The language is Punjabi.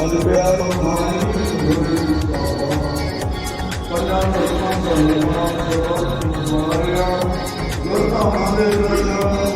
ਸਤਿ ਪਿਆਰ ਮਾਈ ਹੋਏ ਸਹਾਰ ਪੰਜਾਂ ਦਸਾਂ ਸੰਗਤਾਂ ਸੇਵਾ ਮਾਰਿਆ ਗੁਰਧਾਮਾਂ ਦੇ ਦਰਸ਼ਨ